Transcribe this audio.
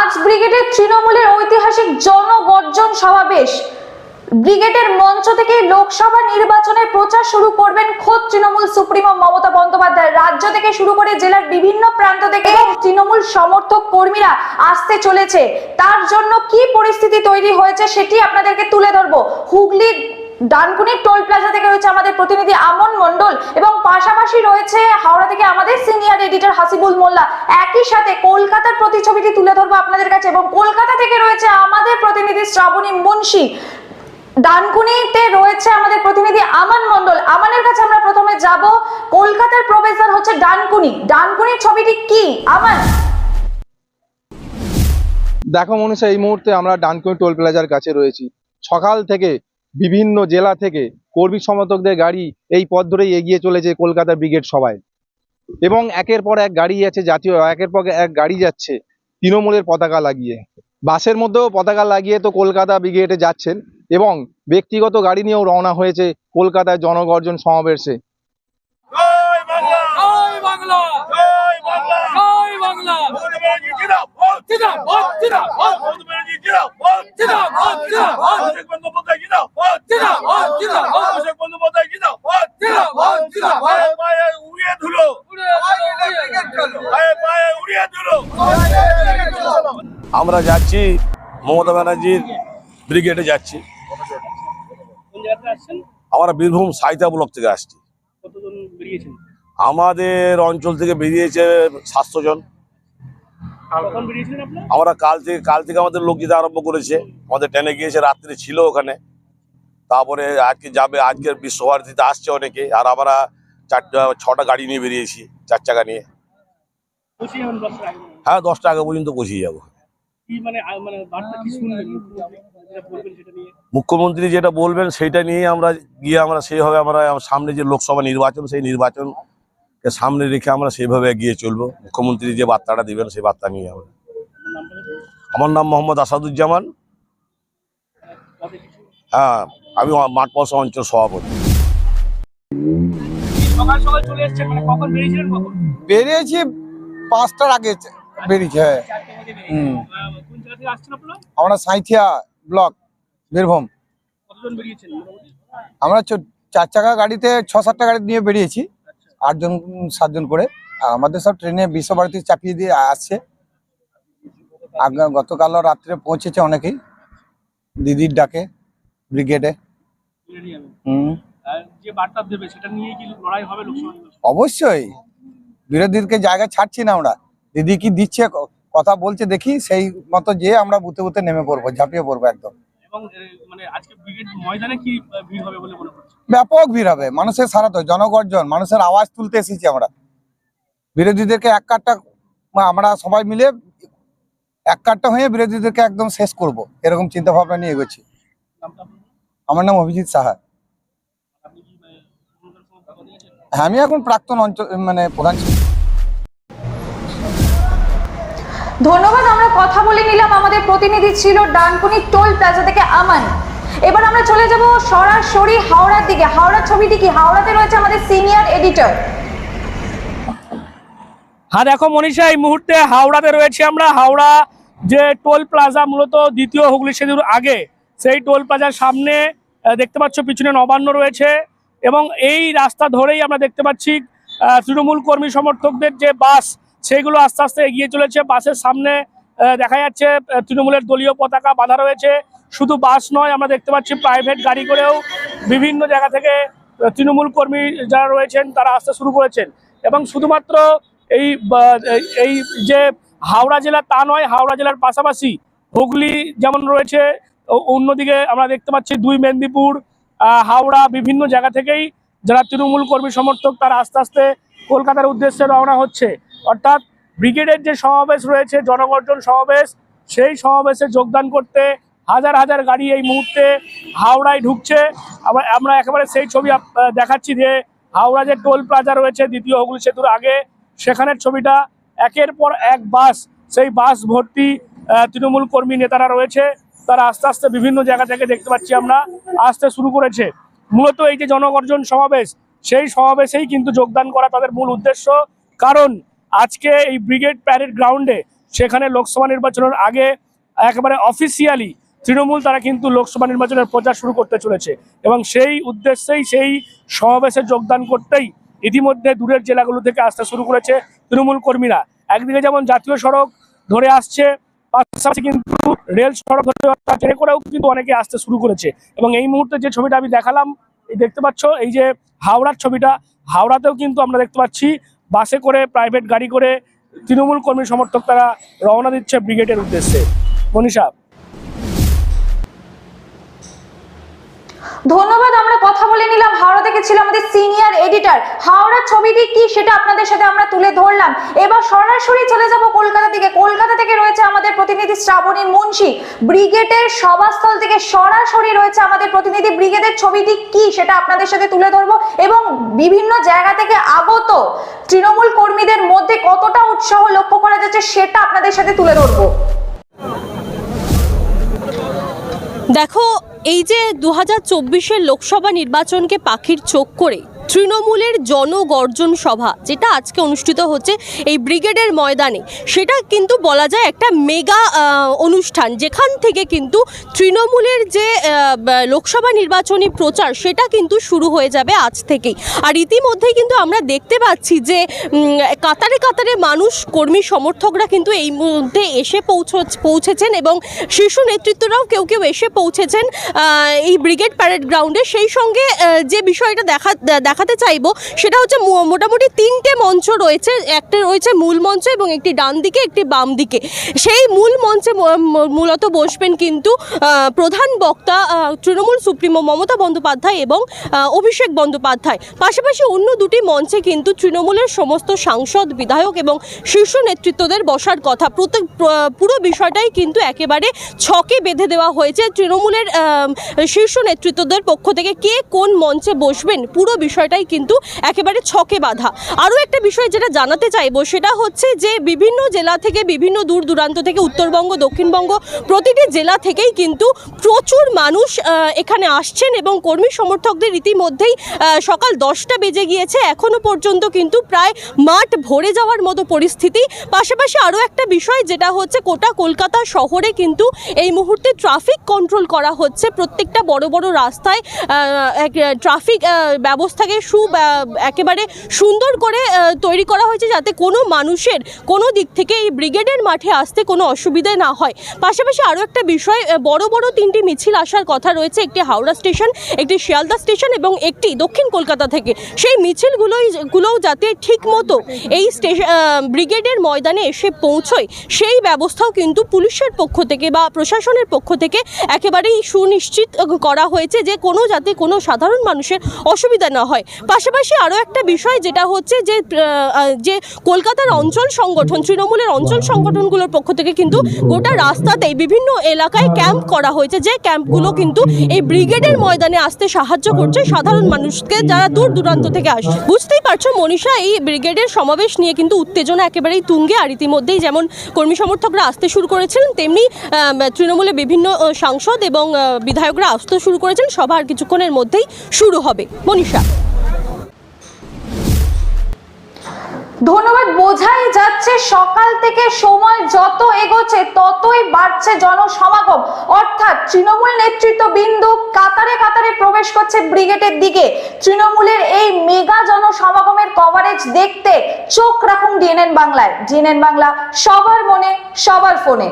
আজ ব্রিগেডের তৃণমূলের ঐতিহাসিক জনগর্জন সমাবেশ। ব্রিগেডের মঞ্চ থেকে লোকসভা নির্বাচনের প্রচার শুরু করবেন খোদ তৃণমূল সুপ্রিমো মমতা বন্দ্যোপাধ্যায়। রাজ্য থেকে শুরু করে জেলার বিভিন্ন প্রান্ত থেকে তৃণমূল সমর্থক কর্মীরা আসতে চলেছে। তার জন্য কি পরিস্থিতি তৈরি হয়েছে সেটি আপনাদেরকে তুলে ধরবো। হুগলি ডানকুনি টোল প্লাজা থেকে রয়েছে আমাদের প্রতিনিধি আমন মন্ডল এবং পাশাপাশি রয়েছে হাওড়া থেকে আমাদের সিনিয়র এডিটর হাসিবুল মোল্লা। একই সাথে কলকাতার প্রতিছবিটি তুলে ধরবো আপনাদের কাছে এবং কলকাতা থেকে রয়েছে আমাদের প্রতিনিধি শ্রাবণী মুন্সি। ডানকুনিতে রয়েছে আমাদের প্রতিনিধি আমান মন্ডল আমানের কাছে আমরা প্রথমে যাব। কলকাতার প্রবেশদ্বার হচ্ছে ডানকুনি। ডানকুনির ছবিটি কি? আমান। দেখো মনীষা, এই মুহূর্তে আমরা ডানকুনি টোল প্লাজার কাছে রয়েছি। সকাল থেকে বিভিন্ন জেলা থেকে কর্মী সমর্থকদের গাড়ি এই পথ ধরেই এগিয়ে চলেছে কলকাতা ব্রিগেড সবাই এবং একের পর এক গাড়ি আছে জাতীয়, একের পর এক গাড়ি যাচ্ছে তৃণমূলের পতাকা লাগিয়ে। বাসের মধ্যেও পতাকা লাগিয়ে তো কলকাতা ব্রিগেডে যাচ্ছেন এবং ব্যক্তিগত গাড়ি নিয়েও রওনা হয়েছে কলকাতায় জনগর্জন সমাবেশে জয় বাংলা জয় বাংলা জয় বাংলা জয় বাংলা মমতা ব্যানার্জি জিন্দাবাদ জিন্দাবাদ জিন্দাবাদ মমতা ব্যানার্জি জিন্দাবাদ জিন্দাবাদ জিন্দাবাদ অভিষেক বন্দ্যোপাধ্যায় জিন্দাবাদ জিন্দাবাদ জিন্দাবাদ অভিষেক বন্দ্যোপাধ্যায় জিন্দাবাদ জিন্দাবাদ জিন্দাবাদ পায়ে পায়ে উড়িয়ে ধুলো উড়ে উড়ে চলো পায়ে পায়ে উড়িয়ে ধুলো আমরা যাচ্ছি মমতা ব্যানার্জির ব্রিগেডে যাচ্ছি আমরা বীরভূম সাইতা ব্লক থেকে আসছি আমাদের অঞ্চল থেকে বেরিয়েছে সাতশো জন আমরা কাল থেকে কাল থেকে আমাদের লোক যেতে আরম্ভ করেছে। আমাদের ট্রেনে গিয়েছে রাত্রে ছিল ওখানে। তারপরে আজকে যাবে আজকের বিশ্বভারতীতে আসছে অনেকে। আর আমরা চারটা ছটা গাড়ি নিয়ে বেরিয়েছি চার চাকা নিয়ে। হ্যাঁ দশটা আগে পর্যন্ত পৌঁছে যাব। মানে মানে মুখ্যমন্ত্রী যেটা বলবেন সেটা নিয়ে আমরা গিয়ে আমরা সেইভাবে আমরা সামনে যে লোকসভা নির্বাচন সেই নির্বাচনকে সামনে রেখে আমরা সেইভাবে এগিয়ে চলবো। মুখ্যমন্ত্রী যে বার্তাটা দিবেন সেই বার্তা নিয়ে আমরা। আমার নাম মোহাম্মদ আসাদুজ্জামান। হ্যাঁ আমি মাঠ অঞ্চল সভাপতি। মানে কখন বেরিয়েছিলেন কখন? বেরিয়েছি পাঁচটার আগে বেরিয়েছে হ্যাঁ। আমরা সাঁইথিয়া ব্লক বীরভূম। কতজন বেরিয়েছেন? মোটামুটি আমরা চার চাকা গাড়িতে ছ সাতটা গাড়ি নিয়ে বেরিয়েছি। আটজন সাতজন করে। আর আমাদের সব ট্রেনে বিশ্বভারতী চাপিয়ে দিয়ে আসছে। গতকালও রাত্রে পৌঁছেছে অনেকেই। দিদির ডাকে ব্রিগেডে। হুম। আর যে বার্তা দেবে সেটা নিয়ে কি লড়াই হবে লোকসভা নির্বাচন অবশ্যই। বিরোধীদেরকে জায়গা ছাড়ছি না আমরা। দিদি কি দিচ্ছে কথা বলছে দেখি সেই মতো যে আমরা বুতে বুতে নেমে পড়ব ঝাঁপিয়ে পড়ব একদম। এবং মানে আজকে ব্রিগেড ময়দানে কি ভিড় হবে বলে মনে করছেন? ব্যাপক ভিড় হবে মানুষের সারা তো জনগর্জন মানুষের আওয়াজ তুলতে এসেছি আমরা। বিরোধীদেরকে এক কাটটা আমরা সবাই মিলে এক কাটটা হয়ে বিরোধীদেরকে একদম শেষ করব এরকম চিন্তা ভাবনা নিয়ে এগোচ্ছি। আমার নাম অভিজিৎ সাহা। মানে? হ্যাঁ আমি এখন প্রাক্তন অঞ্চল মানে প্রধান ধন্যবাদ, আমরা কথা বলে নিলাম। আমাদের প্রতিনিধি ছিল ডানকুনি টোল প্লাজা থেকে আমান। এবার আমরা চলে যাব সরাসরি হাওড়ার দিকে। হাওড়ার ছবিটি কি? হাওড়াতে রয়েছে আমাদের সিনিয়র এডিটর। হ্যাঁ দেখো মনীষা, এই মুহূর্তে হাওড়াতে রয়েছে আমরা। হাওড়া যে টোল প্লাজা মূলত দ্বিতীয় হুগলি সেতুর আগে, সেই টোল প্লাজার সামনে দেখতে পাচ্ছ পিছনে নবান্ন রয়েছে এবং এই রাস্তা ধরেই আমরা দেখতে পাচ্ছি তৃণমূল কর্মী সমর্থকদের যে বাস সেগুলো আস্তে আস্তে এগিয়ে চলেছে। বাসের সামনে দেখা যাচ্ছে তৃণমূলের দলীয় পতাকা বাঁধা রয়েছে। শুধু বাস নয়, আমরা দেখতে পাচ্ছি প্রাইভেট গাড়ি করেও বিভিন্ন জায়গা থেকে তৃণমূল কর্মী যারা রয়েছেন, তারা আসতে শুরু করেছেন। এবং শুধুমাত্র এই এই- যে হাওড়া জেলা তা নয়, হাওড়া জেলার পাশাপাশি হুগলি যেমন রয়েছে অন্যদিকে আমরা দেখতে পাচ্ছি দুই মেদিনীপুর হাওড়া বিভিন্ন জায়গা থেকেই যারা তৃণমূল কর্মী সমর্থক, তারা আস্তে আস্তে কলকাতার উদ্দেশ্যে রওনা হচ্ছে। অর্থাৎ ব্রিগেডের যে সমাবেশ রয়েছে, জনগর্জন সমাবেশ, সেই সমাবেশে যোগদান করতে হাজার হাজার গাড়ি এই মুহূর্তে হাওড়ায় ঢুকছে। আবার আমরা একেবারে সেই ছবি দেখাচ্ছি যে হাওড়া যে টোল প্লাজা রয়েছে, দ্বিতীয় হুগলি সেতুর আগে, সেখানের ছবিটা একের পর এক বাস, সেই বাস ভর্তি তৃণমূল কর্মী নেতারা রয়েছে। তারা আস্তে আস্তে বিভিন্ন জায়গা থেকে দেখতে পাচ্ছি আমরা, আসতে শুরু করেছে। মূলত এই যে জনগর্জন সমাবেশ, সেই সমাবেশেই কিন্তু যোগদান করা তাদের মূল উদ্দেশ্য। কারণ আজকে এই ব্রিগেড প্যারেড গ্রাউন্ডে সেখানে লোকসভা নির্বাচনের আগে একেবারে অফিসিয়ালি তৃণমূল তারা কিন্তু লোকসভা নির্বাচনের প্রচার শুরু করতে চলেছে এবং সেই উদ্দেশ্যেই সেই সমাবেশে যোগদান করতেই ইতিমধ্যে দূরের জেলাগুলো থেকে আসতে শুরু করেছে তৃণমূল কর্মীরা। একদিকে যেমন জাতীয় সড়ক ধরে আসছে, পাশাপাশি কিন্তু রেল সড়ক ট্রেনে করেও কিন্তু অনেকে আসতে শুরু করেছে। এবং এই মুহূর্তে যে ছবিটা আমি দেখালাম দেখতে পাচ্ছ, এই যে হাওড়ার ছবিটা, হাওড়াতেও কিন্তু আমরা দেখতে পাচ্ছি বাসে করে প্রাইভেট গাড়ি করে তৃণমূল কর্মী সমর্থক তারা রওনা দিচ্ছে ব্রিগেডের উদ্দেশ্যে। মনীষা ধন্যবাদ, আমরা কথা বলে নিলাম। হাওড়া থেকে ছিল আমাদের সিনিয়র এডিটর হাওড়ার ছবিটি কি সেটা আপনাদের সাথে আমরা তুলে ধরলাম। এবার সরাসরি চলে যাব কলকাতা থেকে। কলকাতা থেকে রয়েছে আমাদের প্রতিনিধি শ্রাবণী মুন্সি। ব্রিগেডের সভাস্থল থেকে সরাসরি রয়েছে আমাদের প্রতিনিধি। ব্রিগেডের ছবিটি কি সেটা আপনাদের সাথে তুলে ধরবো এবং বিভিন্ন জায়গা থেকে আগত তৃণমূল কর্মীদের মধ্যে কতটা উৎসাহ লক্ষ্য করা যাচ্ছে সেটা আপনাদের সাথে তুলে ধরবো। দেখো এই যে দু হাজার চব্বিশের লোকসভা নির্বাচনকে পাখির চোখ করে তৃণমূলের জনগর্জন সভা, যেটা আজকে অনুষ্ঠিত হচ্ছে এই ব্রিগেডের ময়দানে। সেটা কিন্তু বলা যায় একটা মেগা অনুষ্ঠান, যেখান থেকে কিন্তু তৃণমূলের যে লোকসভা নির্বাচনী প্রচার, সেটা কিন্তু শুরু হয়ে যাবে আজ থেকেই। আর ইতিমধ্যেই কিন্তু আমরা দেখতে পাচ্ছি যে কাতারে কাতারে মানুষ, কর্মী সমর্থকরা কিন্তু এই মধ্যে এসে পৌঁছ পৌঁছেছেন এবং শীর্ষ নেতৃত্বরাও কেউ কেউ এসে পৌঁছেছেন এই ব্রিগেড প্যারেড গ্রাউন্ডে। সেই সঙ্গে যে বিষয়টা দেখা দেখা দেখাতে চাইব, সেটা হচ্ছে মোটামুটি তিনটে মঞ্চ রয়েছে। একটা রয়েছে মূল মঞ্চ এবং একটি ডান দিকে, একটি বাম দিকে। সেই মূল মঞ্চে মূলত বসবেন কিন্তু প্রধান বক্তা তৃণমূল সুপ্রিমো মমতা বন্দ্যোপাধ্যায় এবং অভিষেক বন্দ্যোপাধ্যায়। পাশাপাশি অন্য দুটি মঞ্চে কিন্তু তৃণমূলের সমস্ত সাংসদ, বিধায়ক এবং শীর্ষ নেতৃত্বদের বসার কথা। প্রত্যেক, পুরো বিষয়টাই কিন্তু একেবারে ছকে বেঁধে দেওয়া হয়েছে। তৃণমূলের শীর্ষ নেতৃত্বদের পক্ষ থেকে কে কোন মঞ্চে বসবেন, পুরো বিষয়টাই কিন্তু একেবারে ছকে বাঁধা। আরও একটা বিষয় যেটা জানাতে চাইব সেটা হচ্ছে যে বিভিন্ন জেলা থেকে, বিভিন্ন দূর দূরান্ত থেকে, উত্তরবঙ্গ, দক্ষিণবঙ্গ প্রতিটি জেলা থেকেই কিন্তু প্রচুর মানুষ এখানে আসছেন এবং কর্মী সমর্থকদের ইতিমধ্যেই সকাল দশটা বেজে গিয়েছে। এখনও পর্যন্ত কিন্তু প্রায় মাঠ ভরে যাওয়ার মতো পরিস্থিতি। পাশাপাশি আরও একটা বিষয় যেটা হচ্ছে, গোটা কলকাতা শহরে কিন্তু এই মুহূর্তে ট্রাফিক কন্ট্রোল করা হচ্ছে। প্রত্যেকটা বড় বড় রাস্তায় ট্রাফিক ব্যবস্থাকে সু একেবারে সুন্দর করে তৈরি করা হয়েছে যাতে কোনো মানুষের কোনো দিক থেকে এই ব্রিগেডের মাঠে আসতে কোনো অসুবিধা না হয়। পাশাপাশি আরও একটা বিষয় বড় বড় তিনটি মিছিল আসার কথা রয়েছে, একটি হাওড়া স্টেশন, একটি শিয়ালদা স্টেশন এবং একটি দক্ষিণ কলকাতা থেকে। সেই মিছিলগুলোই, গুলোও যাতে ঠিক মতো এই ব্রিগেডের ময়দানে এসে পৌঁছয়, সেই ব্যবস্থাও কিন্তু পুলিশের পক্ষ থেকে বা প্রশাসনের পক্ষ থেকে একেবারেই সুনিশ্চিত করা হয়েছে যে কোনো যাতে কোনো সাধারণ মানুষের অসুবিধা না হয়। পাশাপাশি আরও একটা বিষয় যেটা হচ্ছে যে যে কলকাতার অঞ্চল সংগঠন তৃণমূলের অঞ্চল সংগঠনগুলোর পক্ষ থেকে কিন্তু গোটা রাস্তাতেই বিভিন্ন এলাকায় ক্যাম্প করা হয়েছে যে ক্যাম্পগুলো কিন্তু এই ব্রিগেডের ময়দানে আসতে সাহায্য করছে সাধারণ মানুষকে যারা দূর দূরান্ত থেকে আসছে। বুঝতেই পারছ মনীষা এই ব্রিগেডের সমাবেশ নিয়ে কিন্তু উত্তেজনা একেবারেই তুঙ্গে আর ইতিমধ্যেই যেমন কর্মী সমর্থকরা আসতে শুরু করেছিলেন তেমনি আহ, তৃণমূলের বিভিন্ন সাংসদ এবং বিধায়করা আসতে শুরু করেছেন সভা আর কিছুক্ষণের মধ্যেই শুরু হবে। মনীষা। ধন্যবাদ, বোঝাই যাচ্ছে সকাল থেকে সময় যত এগোচ্ছে, ততই বাড়ছে জনসমাগম। অর্থাৎ তৃণমূল নেতৃত্ব বিন্দু কাতারে কাতারে প্রবেশ করছে ব্রিগেডের দিকে। তৃণমূলের এই মেগা জনসমাগমের কভারেজ দেখতে চোখ রাখুন ডিএনএন বাংলায়। ডিএনএন বাংলা, সবার মনে, সবার ফোনে।